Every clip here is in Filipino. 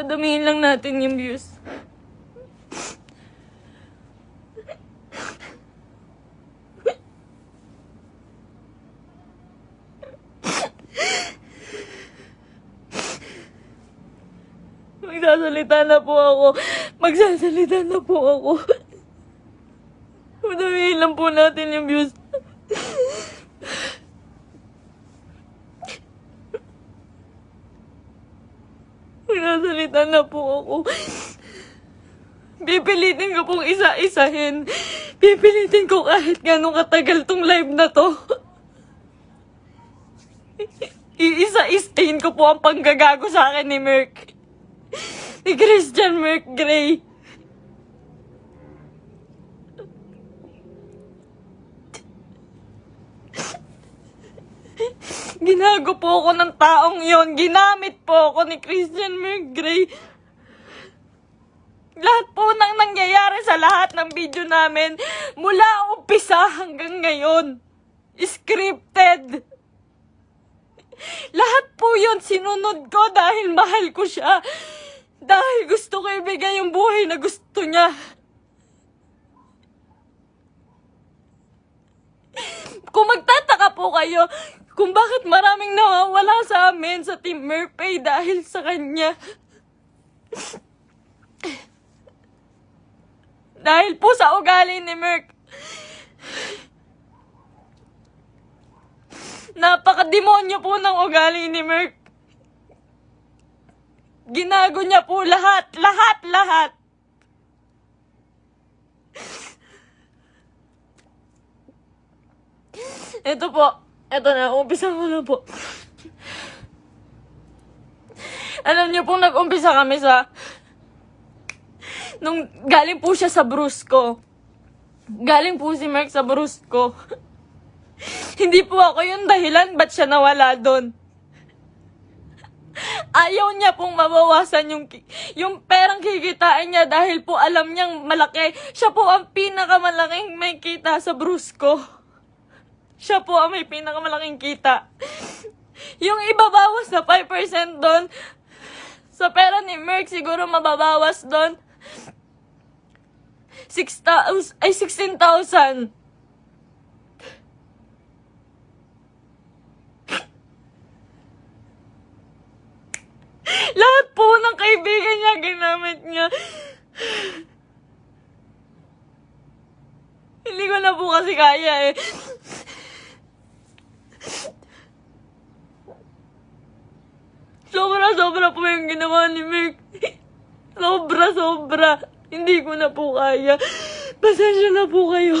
Padamihin lang natin yung views. Magsasalita na po ako. Magsasalita na po ako. Padamihin lang po natin yung views. Magsasalita na po ako. Pipilitin ko pong isa-isahin. Pipilitin ko kahit gano'ng katagal tong live na to. Iisa-isahin ko po ang panggagago sa akin ni Merck. Ni Christian Merck Gray. Ginago po ako ng taong yon. Ginamit po ako ni Christian Merck Gray. Lahat po nang nangyayari sa lahat ng video namin, mula umpisa hanggang ngayon, scripted. Lahat po yun sinunod ko dahil mahal ko siya. Dahil gusto ko ibigay yung buhay na gusto niya. Kung magtataka po kayo kung bakit maraming nawawala sa amin sa Team Merpay dahil sa kanya. Dahil po sa ugali ni Merc. Napakademonyo po ng ugali ni Merc. Ginago niya po lahat, lahat, lahat. Ito po. Ito na, umpisa ko na po. Alam niyo po, nag-umpisa kami sa... Nung galing po siya sa Brusco. Galing po si Mark sa Brusco. Hindi po ako yung dahilan ba't siya nawala doon. Ayaw niya pong mabawasan yung, yung perang kikitain niya dahil po alam niyang malaki. Siya po ang pinakamalaking may kita sa Brusco. Siya po ang may pinakamalaking kita. Yung ibabawas na 5% doon, sa pera ni Merck siguro mababawas doon. 6,000, ay 16,000. Lahat po ng kaibigan niya, ginamit niya. Hindi ko na po kasi kaya eh. Sobra, po yung ginawa ni Mick. Sobra, sobra. Hindi ko na po kaya. Pasensya na po kayo.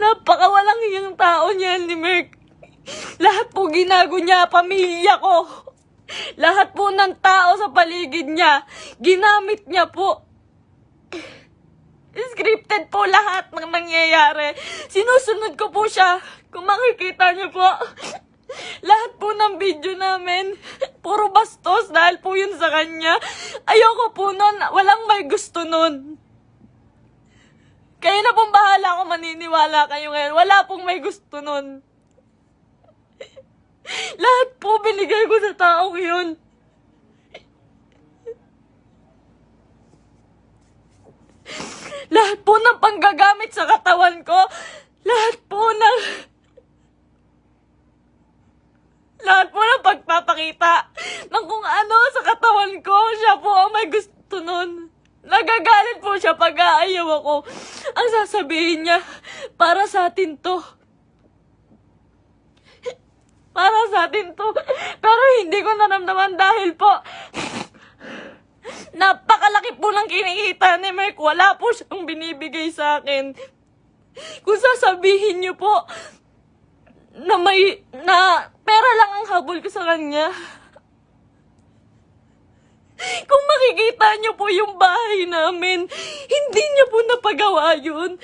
Napakawalang hiyang tao niyan ni Mick. Lahat po ginago niya, pamilya ko. Lahat po ng tao sa paligid niya, ginamit niya po. Scripted po lahat ng nangyayari. Sinusunod ko po siya. Kung makikita niyo po, lahat po ng video namin, puro bastos dahil po yun sa kanya. Ayoko po nun, walang may gusto nun. Kayo na pong bahala kung maniniwala kayo ngayon. Wala pong may gusto nun. Lahat po binigay ko sa taong yun. Lahat po ng panggagamit sa katawan ko, lahat po ng... Lahat po ng pagpapakita ng kung ano sa katawan ko, siya po ang may gusto nun. Nagagalit po siya pag aayaw ako. Ang sasabihin niya, para sa atin to. Para sa atin to. Pero hindi ko naramdaman dahil po, Napakalaki po ng kinikita ni Merck. Wala po siyang binibigay sa akin. Kung sasabihin niyo po na may, na pera lang ang habol ko sa kanya. Kung makikita niyo po yung bahay namin, hindi niya po napagawa yun.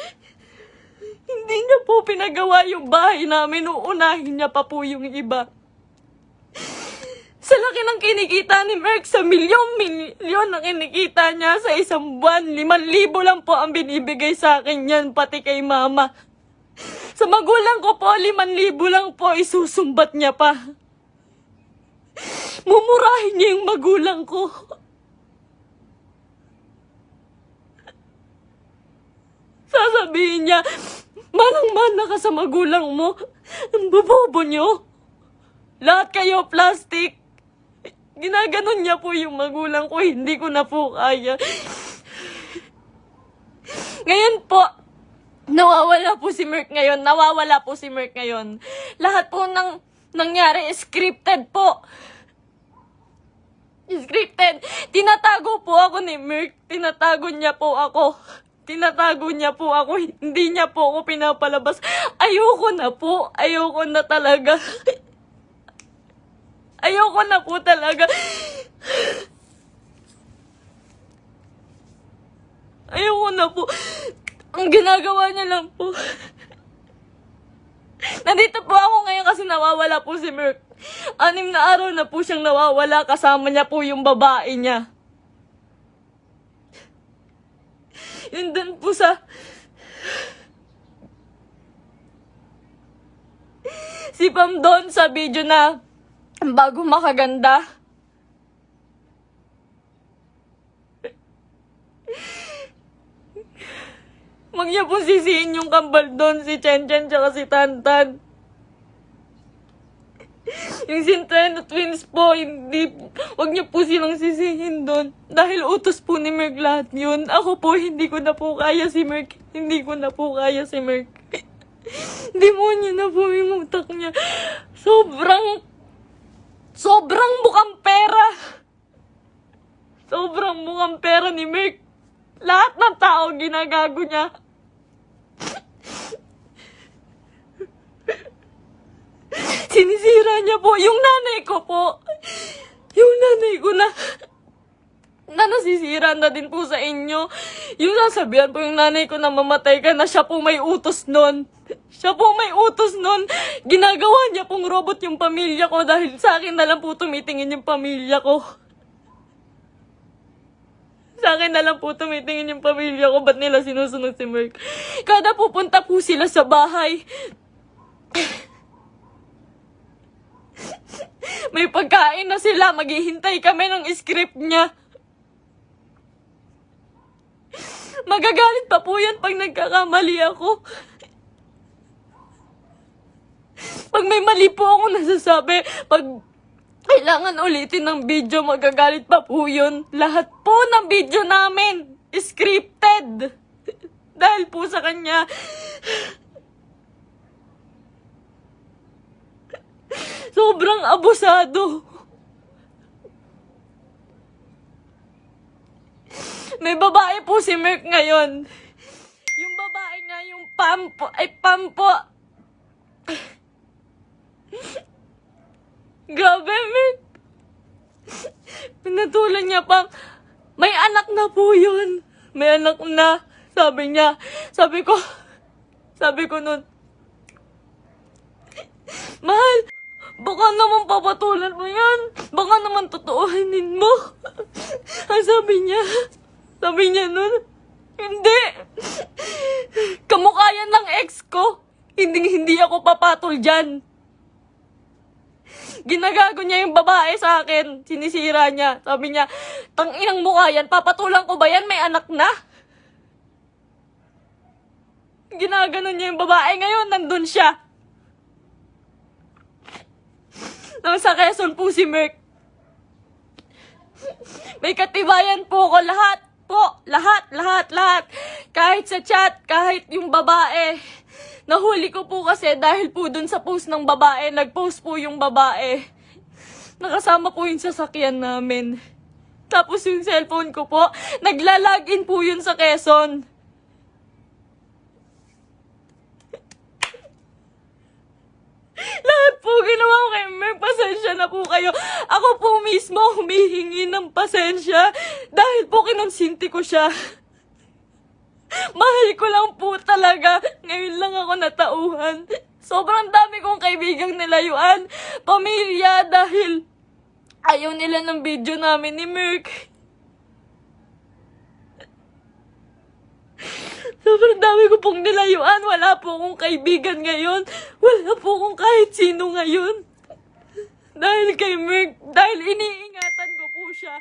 Hindi niya po pinagawa yung bahay namin. Uunahin niya pa po yung iba. Sa laki ng kinikita ni Merck, sa milyon-milyon na kinikita niya sa isang buwan, liman libo lang po ang binibigay sa akin yan, pati kay mama. Sa magulang ko po, liman libo lang po, isusumbat niya pa. Mumurahin niya yung magulang ko. Sasabihin niya, manang-mana ka sa magulang mo. Ang bobobo niyo. Lahat kayo plastic. Ginaganon niya po yung magulang ko, hindi ko na po kaya. Ngayon po, nawawala po si Merck ngayon. Nawawala po si Merck ngayon. Lahat po ng nangyari scripted po. Scripted. Tinatago po ako ni Merck. Tinatago niya po ako. Tinatago niya po ako. Hindi niya po ako pinapalabas. Ayoko na po. Ayoko na talaga. Ayoko na po talaga. Ayoko na po. Ang ginagawa niya lang po. Nandito po ako ngayon kasi nawawala po si Merck. Anim na araw na po siyang nawawala. Kasama niya po yung babae niya. Yun dun po sa... Si Pam doon sa video na bago makaganda. Po sisihin yung kambal doon, si Chen Chen tsaka si Tantan. Yung Centeno twins po, hindi, wag niyo po silang sisihin doon. Dahil utos po ni Merck lahat yun. Ako po, hindi ko na po kaya si Merck. Hindi ko na po kaya si Merck. Demonyo na po yung utak niya. Sobrang, sobrang bukang pera. Sobrang bukang pera ni Merck. Lahat ng tao ginagago niya. Sinisira niya po yung nanay ko po. Yung nanay ko na na nasisira na din po sa inyo. Yung sasabihan po yung nanay ko na mamatay ka na siya po may utos nun. Siya po may utos nun. Ginagawa niya pong robot yung pamilya ko dahil sa akin na lang po tumitingin yung pamilya ko. Sa akin na lang po tumitingin yung pamilya ko. Ba't nila sinusunod si Merck? Kada pupunta po sila sa bahay, may pagkain na sila. Maghihintay kami ng script niya. Magagalit pa po yan pag nagkakamali ako. Pag may mali po ako nasasabi, pag kailangan ulitin ng video, magagalit pa po yun. Lahat po ng video namin, scripted. Dahil po sa kanya. Sobrang abusado. May babae po si Merck ngayon. Yung babae nga, yung Pampo, ay Pampo. Grabe, Merck. Pinatulan niya pang, may anak na po yun. May anak na. Sabi niya, sabi ko, sabi ko nun, Mahal, baka naman papatulan mo yan. Baka naman totoohanin mo. Ang sabi niya, sabi niya nun, hindi. Kamukha ng ex ko. Hindi, hindi ako papatol dyan. Ginagago niya yung babae sa akin. Sinisira niya. Sabi niya, tang inang mukha yan, papatulan ko ba yan? May anak na. Ginaganon niya yung babae. Ngayon, nandun siya. Nasa Quezon po si Merck. May katibayan po ko lahat po. Lahat, lahat, lahat. Kahit sa chat, kahit yung babae. Nahuli ko po kasi dahil po dun sa post ng babae, nag-post po yung babae. Nakasama po yung sasakyan namin. Tapos yung cellphone ko po, nagla-login po yun sa Quezon. Lahat po ginawa ko kay Mer, pasensya na po kayo. Ako po mismo humihingi ng pasensya dahil po kinonsinti ko siya. Mahal ko lang po talaga. Ngayon lang ako natauhan. Sobrang dami kong kaibigang nilayuan. Pamilya dahil ayaw nila ng video namin ni Merck. Sobrang dami ko pong nilayuan. Wala po akong kaibigan ngayon. Wala po akong kahit sino ngayon. Dahil kay Merck, dahil iniingatan ko po siya.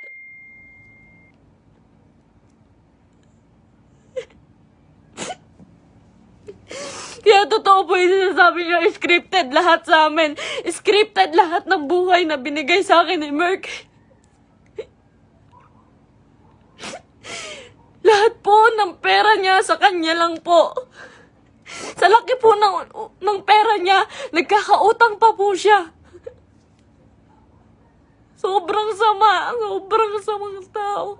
Kaya totoo po yung sinasabi niya, scripted lahat sa amin. Scripted lahat ng buhay na binigay sa akin ni Merck. Lahat po ng pera niya sa kanya lang po. Sa laki po ng, ng pera niya, nagkakautang pa po siya. Sobrang sama, sobrang samang tao.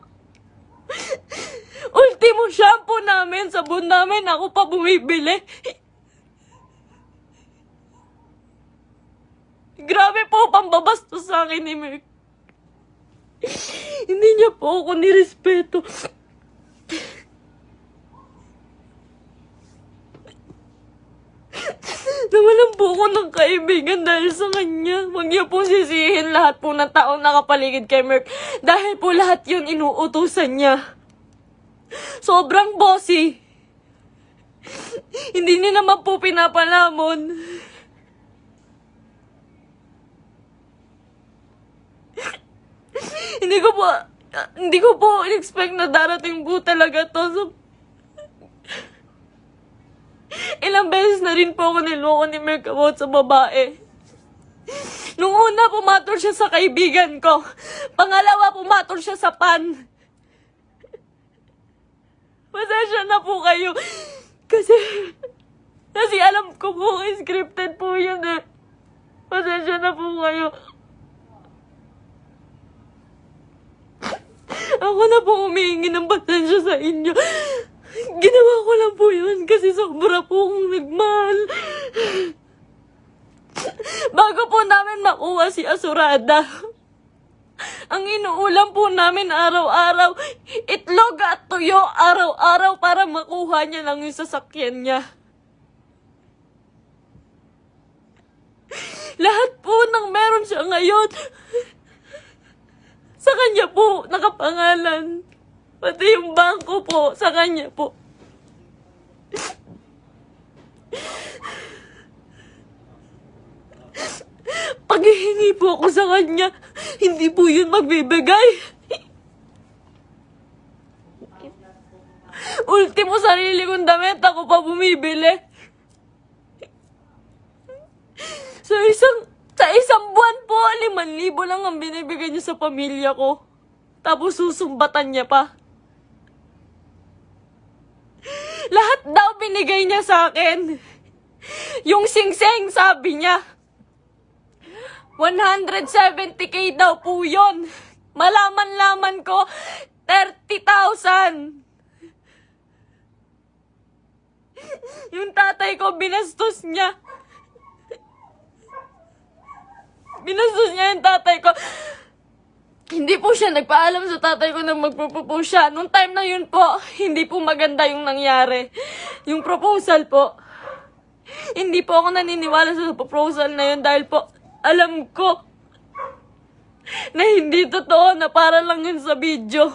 Ultimo shampoo namin, sabon namin, ako pa bumibili. Grabe po, pambabastos sa akin ni Merck. Hindi niya po ako nirespeto. Nawalan po ako ng kaibigan dahil sa kanya. Huwag niyo po sisihin lahat po ng taong nakapaligid kay Merck. Dahil po lahat yun inuutusan niya. Sobrang bossy. Hindi niya naman po pinapalamon. hindi ko po, hindi ko po expect na darating po talaga to. So, Ilang beses na rin po ako niloko ni Merck about sa babae. Nung una, pumatol siya sa kaibigan ko. Pangalawa, pumatol siya sa pan. Pasensya na po kayo. Kasi, kasi alam ko po, scripted po yun eh. Pasensya na po kayo. Ako na po humihingi ng pasensya sa inyo. Ginawa lang po yun kasi sobra po akong nagmahal. Bago po namin makuha si Asurada, ang inuulam po namin araw-araw, itlog at tuyo araw-araw para makuha niya lang yung sasakyan niya. Lahat po ng meron siya ngayon, sa kanya po nakapangalan. Pati yung bangko po, sa kanya po. Paghihingi po ako sa kanya, hindi po yun magbibigay. Ultimo sarili kong damit, ako pa bumibili. Sa isang, sa isang buwan po, liman libo lang ang binibigay niya sa pamilya ko. Tapos susumbatan niya pa. Lahat daw binigay niya sa akin. Yung sing-sing, sabi niya. 170k daw po yun. Malaman-laman ko, 30,000. Yung tatay ko, binastos niya. Binastos niya yung tatay ko. Hindi po siya nagpaalam sa tatay ko na magpo-propose siya. Nung time na yun po, hindi po maganda yung nangyari. Yung proposal po. Hindi po ako naniniwala sa proposal na yun dahil po, alam ko na hindi totoo na para lang yun sa video.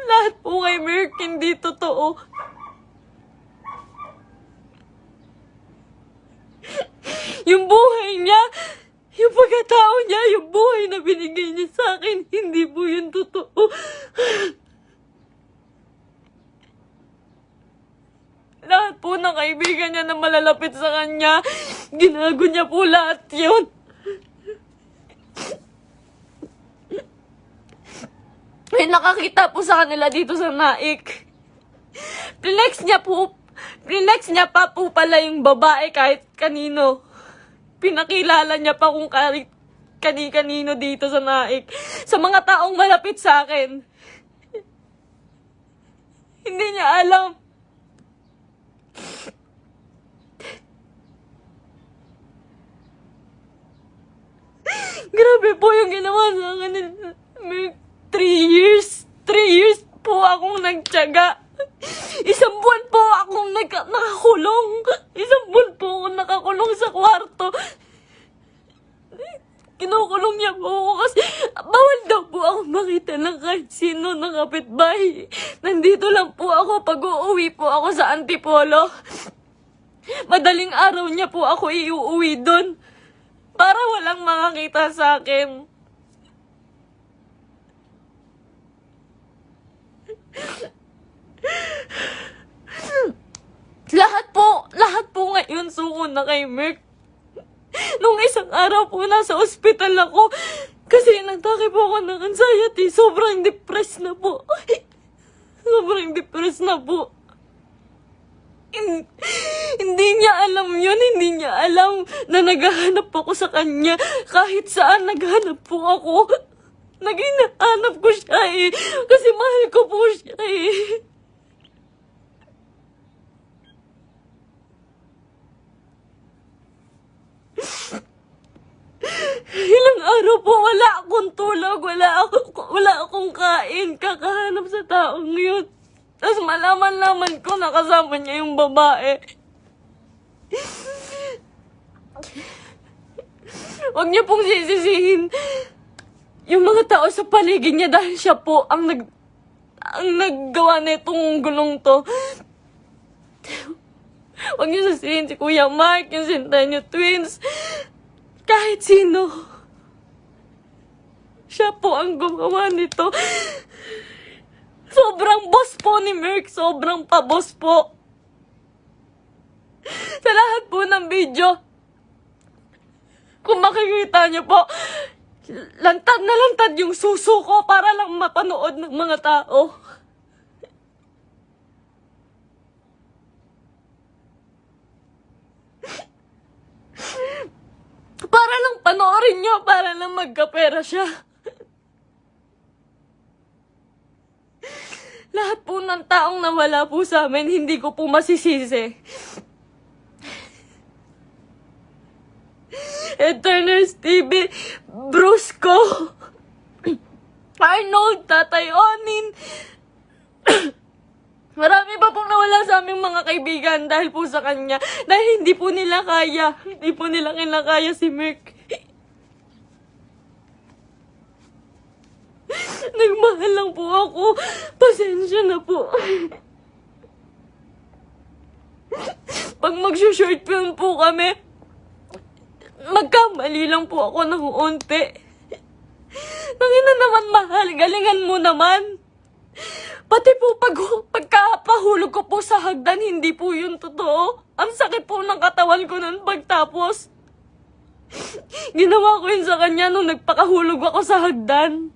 Lahat po kay Merck hindi totoo. Yung buhay niya, yung pagkatao niya, yung buhay na binigay niya sa akin, hindi po yun totoo. Lahat po ng kaibigan niya na malalapit sa kanya, ginago niya po lahat yun. May nakakita po sa kanila dito sa Naik. Flex niya po, flex niya pa po pala yung babae kahit kanino. Pinakilala niya pa kung kani-kanino dito sa Naik. Sa mga taong malapit sa akin. Hindi niya alam. Grabe po yung ginawa sa akin. May three years. Three years po akong nagtyaga. Isang buwan po akong nag- nakakulong. Isang buwan po akong nakakulong sa kwarto. kinukulong niya po ako kasi bawal daw po ako makita ng kahit sino ng kapitbahay. Nandito lang po ako pag uuwi po ako sa Antipolo. Madaling araw niya po ako iuuwi doon. Para walang makakita sa akin. Lahat po, lahat po ngayon suko na kay Merck. Nung isang araw po nasa ospital ako, kasi nagtake po ako ng anxiety, sobrang depressed na po. Sobrang depressed na po. Hin- Hindi niya alam yun, hindi niya alam na naghahanap ako sa kanya. Kahit saan naghahanap po ako. Naging nahanap ko siya eh. Kasi mahal ko po siya eh. Ilang araw po wala akong tulog, wala, ako, wala akong kain, kakahanap sa taong yun. Tapos malaman-laman ko nakasama niya yung babae. Huwag niyo pong sisisihin yung mga tao sa paligid niya dahil siya po ang nag ang naggawa nitong gulong to. Huwag niyo sisihin si Kuya Mark, yung Centennial Twins. Kahit sino. Siya po ang gumawa nito. Sobrang boss po ni Merck. Sobrang pa-boss po. Sa lahat po ng video. Kung makikita niyo po, lantad na lantad yung suso ko para lang mapanood ng mga tao. Para lang panoorin niyo, para lang magkapera siya. Lahat po ng taong nawala po sa amin, hindi ko po masisisi. Eterners TV, Brusco, Arnold, Tatay Onin, Marami pa pong nawala sa aming mga kaibigan dahil po sa kanya. Dahil hindi po nila kaya. Hindi po nila kinakaya si Merck. Nagmahal lang po ako. Pasensya na po. Pag mag-short film po kami, magkamali lang po ako ng unti. Nangina naman mahal, galingan mo naman. Pati po pag, pagkapahulog ko po sa hagdan, hindi po yun totoo. Ang sakit po ng katawan ko nun pagtapos. Ginawa ko yun sa kanya nung nagpakahulog ako sa hagdan.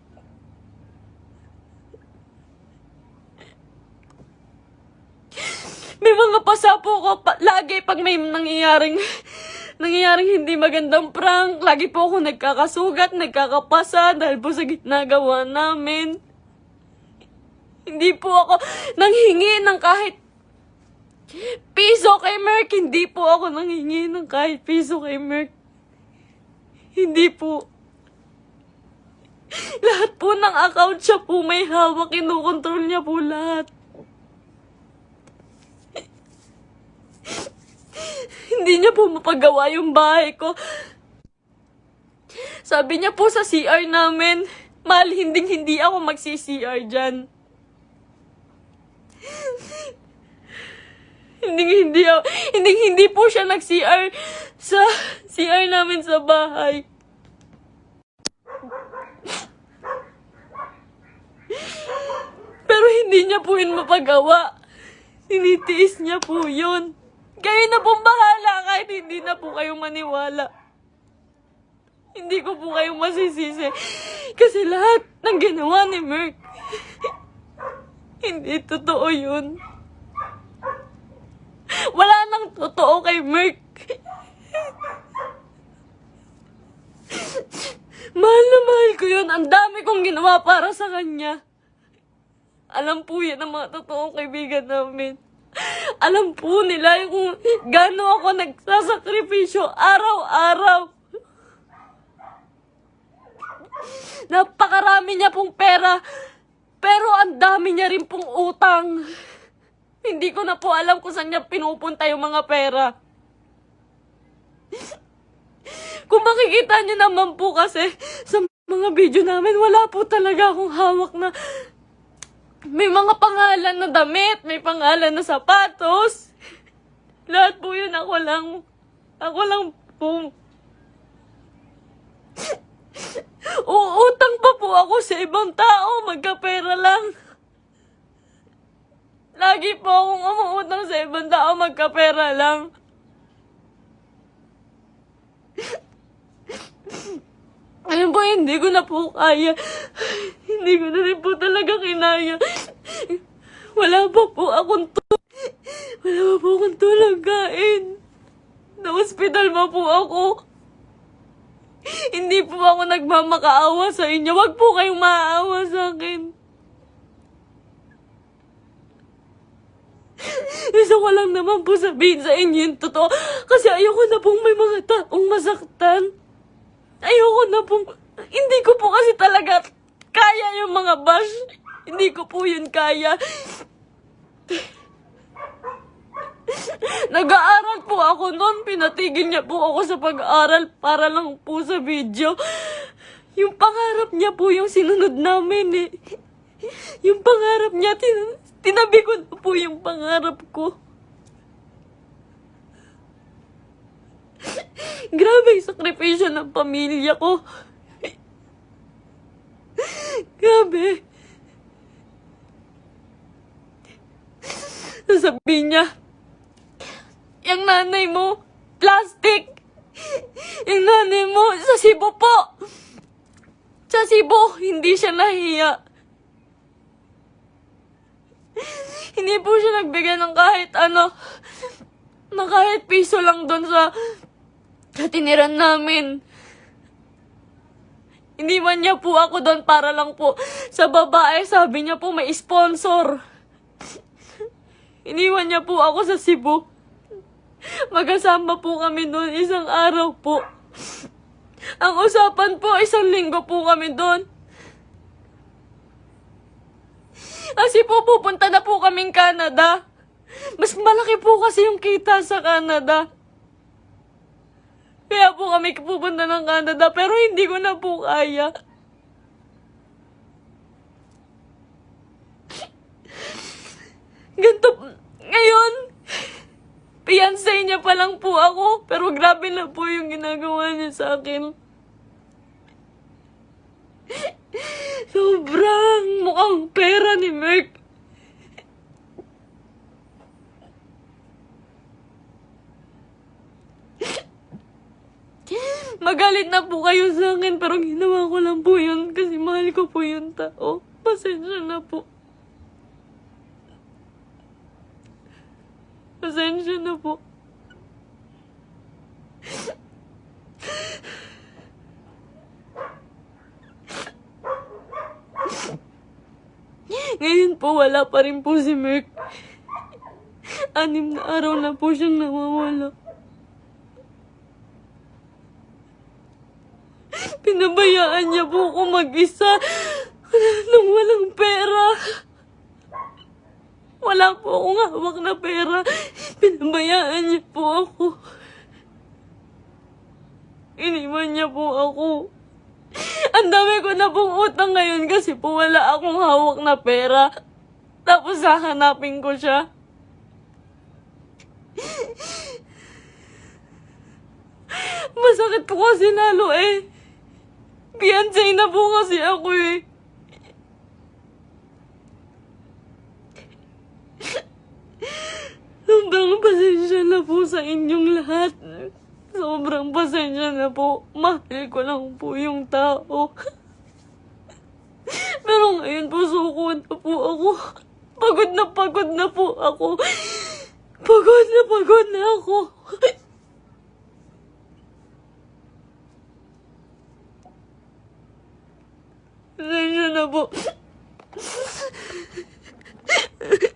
May mga pasapo ko pa, lagi pag may nangyayaring nangyayaring hindi magandang prank. Lagi po ako nagkakasugat, nagkakapasa dahil po sa ginagawa namin. Hindi po ako nanghingi ng kahit piso kay Merck. Hindi po ako nanghingi ng kahit piso kay Merck. Hindi po. Lahat po ng account siya po may hawak. Kinukontrol niya po lahat. Hindi niya po mapagawa yung bahay ko. Sabi niya po sa CR namin, mahal hindi hindi ako magsi-CR dyan. Hindi hindi ako, hindi hindi po siya nag-CR sa CR namin sa bahay. Pero hindi niya po yun mapagawa. Sinitiis niya po yun. Kayo na pong bahala kahit hindi na po kayo maniwala. Hindi ko po kayo masisisi. Kasi lahat ng ginawa ni Merck, hindi totoo yun. Wala nang totoo kay Merck. mahal na mahal ko yun. Ang dami kong ginawa para sa kanya. Alam po yan ng mga totoong kaibigan namin. Alam po nila kung gaano ako nagsasakripisyo araw-araw. Napakarami niya pong pera, pero ang dami niya rin pong utang. Hindi ko na po alam kung saan niya pinupunta yung mga pera. Kung makikita niyo naman po kasi sa mga video namin, wala po talaga akong hawak na may mga pangalan na damit, may pangalan na sapatos. Lahat po yun ako lang. Ako lang po. Uutang pa po ako sa ibang tao, magkapera lang. Lagi po akong umuutang sa ibang tao, magkapera lang. Ayun po, hindi ko na po kaya. Hindi ko na rin po talaga kinaya. Wala pa po akong tu- Wala pa po akong tulang kain. Na ospital pa po ako. Hindi po ako nagmamakaawa sa inyo. Huwag po kayong maaawa sa akin. Gusto ko lang naman po sabihin sa inyo yung totoo. Kasi ayoko na pong may mga taong masaktan. Ayoko na pong... Hindi ko po kasi talaga kaya yung mga bash. Hindi ko po yun kaya. Nag-aaral po ako noon. Pinatigil niya po ako sa pag-aaral para lang po sa video. Yung pangarap niya po yung sinunod namin eh. Yung pangarap niya, tin- tinabi ko po yung pangarap ko. Grabe yung sakripisyo ng pamilya ko. Grabe. Sasabihin niya, yung nanay mo, plastic. Yung nanay mo, sa Cebu po. Sa Cebu, hindi siya nahiya. Hindi po siya nagbigay ng kahit ano, na kahit piso lang doon sa, sa tiniran namin. Iniwan niya po ako doon para lang po sa babae. Sabi niya po may sponsor. Iniwan niya po ako sa Cebu. Magkasama po kami doon isang araw po. Ang usapan po, isang linggo po kami doon. Kasi po pupunta na po kaming Canada. Mas malaki po kasi yung kita sa Canada. Kaya po kami pupunta ng Canada, pero hindi ko na po kaya. Ganto, ngayon, fiancé niya pa lang po ako, pero grabe na po yung ginagawa niya sa akin. Sobrang mukhang pera ni Merc. Magalit na po kayo sa akin, pero ginawa ko lang po yun kasi mahal ko po yung tao. Pasensya na po. Pasensya na po. Ngayon po, wala pa rin po si Merc. Anim na araw na po siyang nawawala. Pinabayaan niya po ako mag-isa nang walang pera. Wala po akong hawak na pera. Pinabayaan niya po ako. Iniwan niya po ako. Ang dami ko na pong utang ngayon kasi po wala akong hawak na pera. Tapos hahanapin ko siya. Masakit po kasi lalo eh. Fiancé na po kasi ako eh. Sobrang pasensya na po sa inyong lahat. Sobrang pasensya na po. Mahal ko lang po yung tao. Pero ngayon po, suko na po ako. Pagod na pagod na po ako. Pagod na pagod na ako. Pasensya na po.